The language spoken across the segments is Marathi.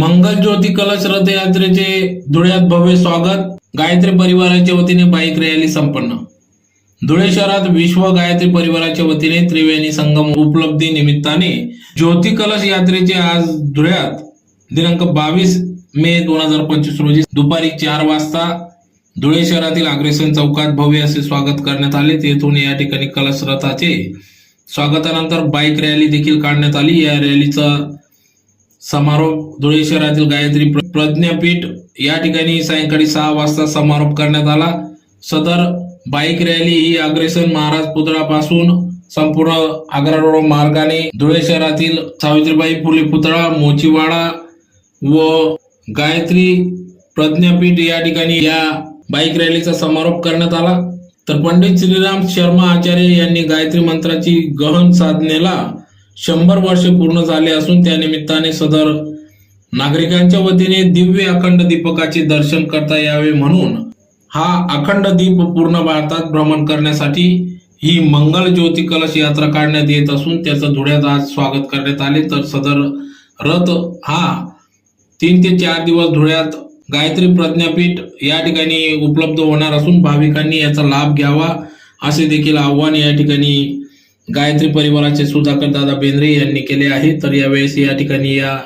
मंगल ज्योती कलश रथयात्रेचे धुळ्यात भव्य स्वागत. गायत्री परिवाराच्या वतीने बाईक रॅली संपन्न. धुळे शहरात विश्व गायत्री परिवाराच्या वतीने त्रिवेणी संगम उपलब्धी निमित्ताने ज्योती कलश यात्रेचे आज धुळ्यात दिनांक बावीस मे दोन हजार पंचवीस रोजी दुपारी चार वाजता धुळे शहरातील अग्रेसन चौकात भव्य असे स्वागत करण्यात आले. तेथून या ठिकाणी कलश रथाचे स्वागतानंतर बाईक रॅली देखील काढण्यात आली. या रॅलीचा समारोप धुळे शहरातील गायत्री प्र- प्रज्ञापीठ या ठिकाणी सायंकाळी सहा वाजता समारोप करण्यात आला. सदर बाईक रॅली ही अग्रेसन महाराज पुतळापासून संपूर्ण आग्रा रोड मार्गाने धुळे शहरातील सावित्रीबाई फुले पुतळा मोचीवाडा व गायत्री प्रज्ञापीठ या ठिकाणी या बाईक रॅलीचा समारोप करण्यात आला. तर पंडित श्रीराम शर्मा आचार्य यांनी गायत्री मंत्राची गहन साधनेला शंभर वर्षे पूर्ण झाले असून त्या निमित्ताने सदर नागरिकांच्या वतीने दिव्य अखंड दीपकाचे दर्शन करता यावे म्हणून हा अखंड दीप पूर्ण भारतात भ्रमण करण्यासाठी ही मंगल ज्योती कलश यात्रा काढण्यात येत असून त्याचं धुळ्यात आज स्वागत करण्यात आले. तर सदर रथ हा तीन ते चार दिवस धुळ्यात गायत्री प्रज्ञापीठ या ठिकाणी उपलब्ध होणार असून भाविकांनी याचा लाभ घ्यावा असे देखील आव्हान या ठिकाणी गायत्री परिवाराचे सुधाकर दादा बेंद्रे यांनी केले आहे. तर यावेळेस या ठिकाणी या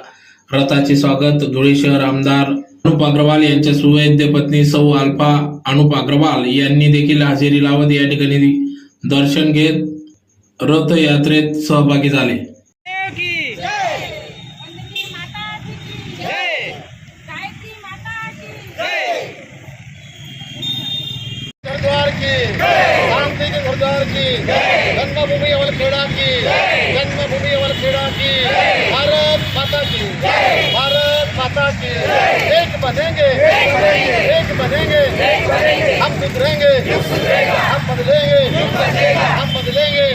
रथाचे स्वागत. धुळे शहर आमदार अनुप अग्रवाल यांच्या सुवैद्य पत्नी सौ अल्फा अनुप अग्रवाल यांनी देखील हजेरी लावत या ठिकाणी दर्शन घेत रथयात्रेत सहभागी झाले की वंदनी माता की जय गायत्री माता की जय सरदार की रामजी के सरदार की जन्मभूमि अवल खेड़ा की। जन्मभूमि अवल खेड़ा की। भारत माता की। भारत माता की। एक बनेंगे। एक बनेंगे। हम सुधरेंगे हम बदलेंगे। हम बदलेंगे।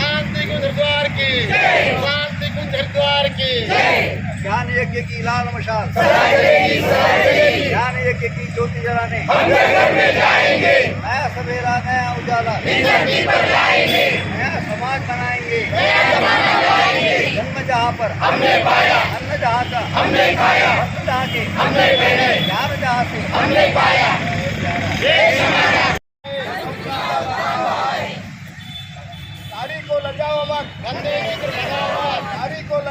शांति कुंज हरिद्वार की। शांति कुंज हरिद्वार की। ज्ञान यज्ञ की लाल मशाल। ज्ञान यज्ञ की ज्योति जलाने। नया सवेरा, नया उजाला। नया समाज बनाएँगे। जन्म जहाँ पर। हमने पाया अन्न जहाँ का। हमने खाया जहाँ के। हमने पहने ज्ञान जहाँ से। हमने पाया को लजाओ मत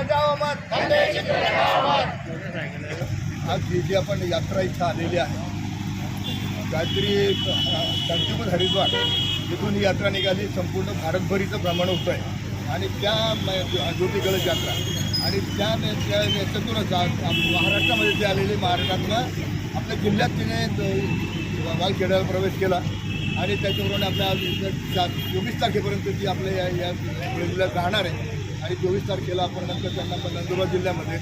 नारी को मत आज ही जी आपण यात्रा इथं आलेली आहे. काहीतरी शांतिपूर हरिद्वार तिथून ही यात्रा निघाली. संपूर्ण भारतभरीचं भ्रमण होतं आहे आणि त्या म- यात्रा. आणि त्या याच्यातूनच महाराष्ट्रामध्ये ते आलेले महाराष्ट्रातनं आपल्या जिल्ह्यात तिने द- वालखेड्याला प्रवेश केला. आणि त्याच्याप्रमाणे आपल्या चोवीस तारखेपर्यंत ती आपल्या या या जिल्ह्यात राहणार आहे. आणि चोवीस तारखेला आपण नंतर त्यांना आपण नंदुरबार जिल्ह्यामध्ये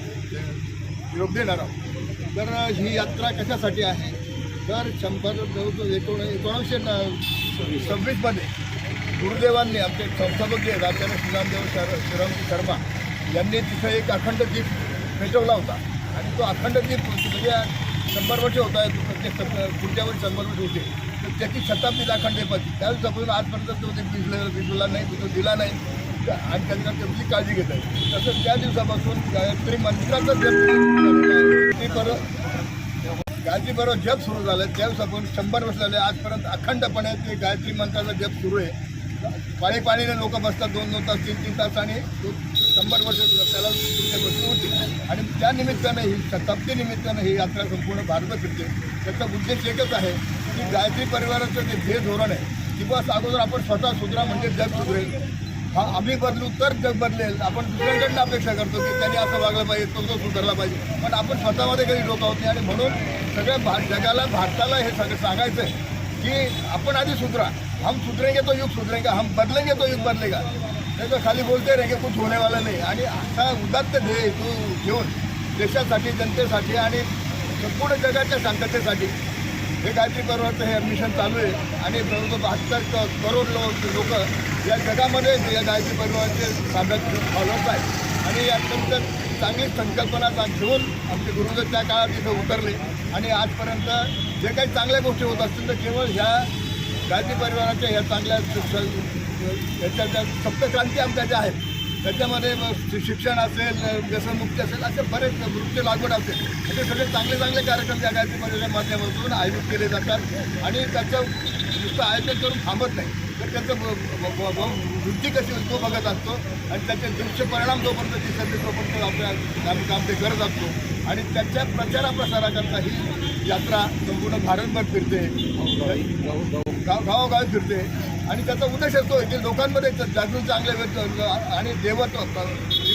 निरोप देणार आहोत. तर ही यात्रा कशासाठी आहे? तर शंभर एकोण एकोणीसशे न- सव्वीसमध्ये गुरुदेवांनी आमचे संस्थापक जे राजाने श्रीरामदेव शर श्रीरामजी शर्मा यांनी तिथं एक अखंड दीप पेटवला होता. आणि तो अखंड दीप म्हणजे शंभर वर्ष होता ते पुढच्या वर्षी शंभर वर्ष होते तर त्याची शताब्दी अखंड दीपाची त्यावेळेस आजपर्यंत तो ते भिजलेला भिजला नाही तो दिला नाही. आणि त्यांना त्याची काळजी घेत आहे. तसंच त्या दिवसापासून गायत्री मंत्राचा जप ते परत गायत्री बरोबर जप सुरू झालं त्या दिवसापासून शंभर वर्ष झाले. आजपर्यंत अखंडपणे ते गायत्री मंत्राचा जप सुरू आहे. पाळी पाळीने लोक बसतात. दोन दोन तास तीन तीन तास आणि तो शंभर वर्ष त्याला होती आणि त्या निमित्तानं ही शताब्दी निमित्तानं ही यात्रा संपूर्ण भारत फिरते. त्याचा उद्देश एकच आहे की गायत्री परिवाराचं जे ध्येय धोरण आहे किंवा अगोदर आपण स्वतः सुधरा म्हणजे जग सुधरेल. हा आम्ही बदलू तर जग बदलेल. आपण दुसऱ्यांकडनं अपेक्षा करतो की त्यांनी असं वागलं पाहिजे तो तो सुधारला पाहिजे. पण आपण स्वतःमध्ये कधी डोकं होत नाही. आणि म्हणून सगळ्या भा जगाला भारताला हे सगळं सांगायचं आहे की आपण आधी सुधरा. हम सुधरेंगे तो युग सुधरेगा. हम बदलेंगे तो युग बदलेगा. त्याचं खाली बोलते रहेंगे कुछ होण्यावाला वाला नाही. आणि असा उदात्त ध्येय तू घेऊन देशासाठी जनतेसाठी आणि संपूर्ण जगाच्या शांततेसाठी हे गायत्री परिवारचं हे ॲडमिशन चालू आहे. आणि जवळजवळ बहात्तर करोड लोक लोक या जगामध्ये या गायत्री परिवाराचे साधक फॉलोअर्स आहेत. आणि अत्यंत चांगली संकल्पना घेऊन आमचे गुरुदेव त्या काळात इथं उतरले. आणि आजपर्यंत जे काही चांगल्या गोष्टी होत असतील तर केवळ ह्या गायत्री परिवाराच्या ह्या चांगल्या स- याच्या ज्या सप्तक्रांती आमच्या ज्या आहेत त्याच्यामध्ये शिक्षण असेल व्यसनमुक्ती असेल असे बरेच वृक्ष लागवड असेल असे सगळे चांगले चांगले कार्यक्रम या गायत्री परिषदेच्या माध्यमातून आयोजित केले जातात आणि त्याचं नुसतं आयोजन करून थांबत नाही. तर त्याचं वृद्धी कशी तो बघत असतो आणि त्याचे दृश्य परिणाम जोपर्यंत दिसत तोपर्यंत आपल्या आम्ही काम ते करत असतो. आणि त्याच्या प्रचारा प्रसाराकरता ही यात्रा संपूर्ण भारतभर फिरते. गाव गावोगावी फिरते. आणि त्याचा उद्देश असतो की लोकांमध्ये जागृत चांगले व्यक्त आणि देवत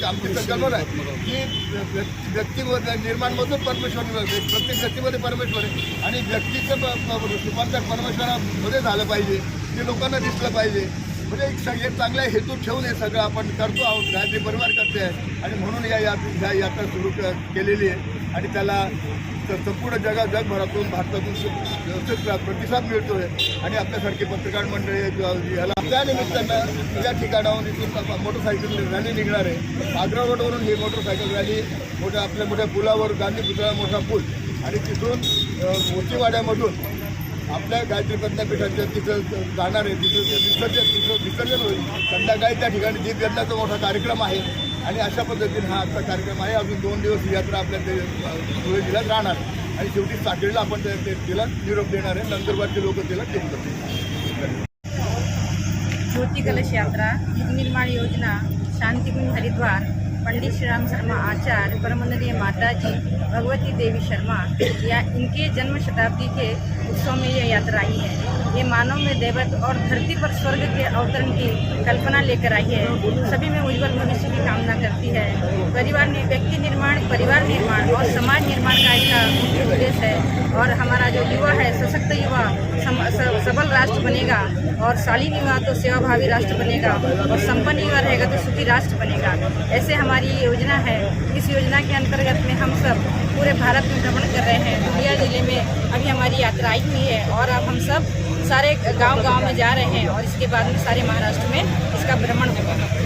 आमची संकल्पना आहे की व्यक्ती व्यक्तीमध्ये निर्माणमधून परमेश्वर प्रत्येक व्यक्तीमध्ये परमेश्वर आहे. आणि व्यक्तीचं रूपांतर परमेश्वरामध्ये झालं पाहिजे ते लोकांना दिसलं पाहिजे. म्हणजे एक सगळे चांगल्या हेतू ठेवून हे सगळं आपण करतो आहोत गायत्री परिवार करते आहे. आणि म्हणून या यात्रा सुरू क- केलेली आहे. आणि त्याला तर संपूर्ण जगात जगभरातून भारतातून व्यवस्थित प्र- प्रतिसाद मिळतोय आणि आपल्यासारखे पत्रकार मंडळी याला त्या निमित्तानं या ठिकाणाहून इथून मोटरसायकल रॅली निघणार आहे आग्रा रोडवरून ही मोटरसायकल रॅली मोठ्या आपल्या मोठ्या पुलावर गांधी पुतळा मोठा पूल आणि तिथून मोतीवाड्यामधून आपल्या गायत्री विद्यापीठाच्या तिथं जाणार आहे तिथं ते विसर्जन तिथं विसर्जन होईल संध्याकाळी त्या ठिकाणी दीप मोठा कार्यक्रम आहे आणि अशा पद्धतीने हा आजचा कार्यक्रम आहे. अजून दोन दिवस ही यात्रा आपल्या ते अ, धुळे जिल्ह्यात राहणार. आणि शेवटी साखरेला आपण ते- तिला निरोप देणार आहे. नंदुरबारचे लोक तिला टेक जातील. ज्योती कलश यात्रा निर्माण योजना शांतिकुंज हरिद्वार पंडित श्री राम शर्मा आचार्य परमंदनीय माता जी भगवती देवी शर्मा, या इनके जन्म शताब्दी के उत्सव में यह यात्रा आई है। ये मानव में देवत्व और धरती पर स्वर्ग के अवतरण की कल्पना लेकर आई है। सभी में उज्जवल भविष्य की कामना करती है। परिवार व्यक्ति निर्माण, परिवार निर्माण और समाज निर्माण का इसका मुख्य उद्देश्य है और हमारा जो युवा है, सशक्त युवा सबल राष्ट्र बनेगा और शालीन युवा तो सेवाभावी राष्ट्र बनेगा और संपन्न युवा रहेगा तो सुखी राष्ट्र बनेगा। ऐसे हमारी ये योजना है। इस योजना के अंतर्गत में हम सब पूरे भारत में भ्रमण कर रहे हैं। दुनिया ज़िले में अभी हमारी यात्रा आई हुई है और अब हम सब सारे गाँव गाँव में जा रहे हैं और इसके बाद में सारे महाराष्ट्र में इसका भ्रमण होगा।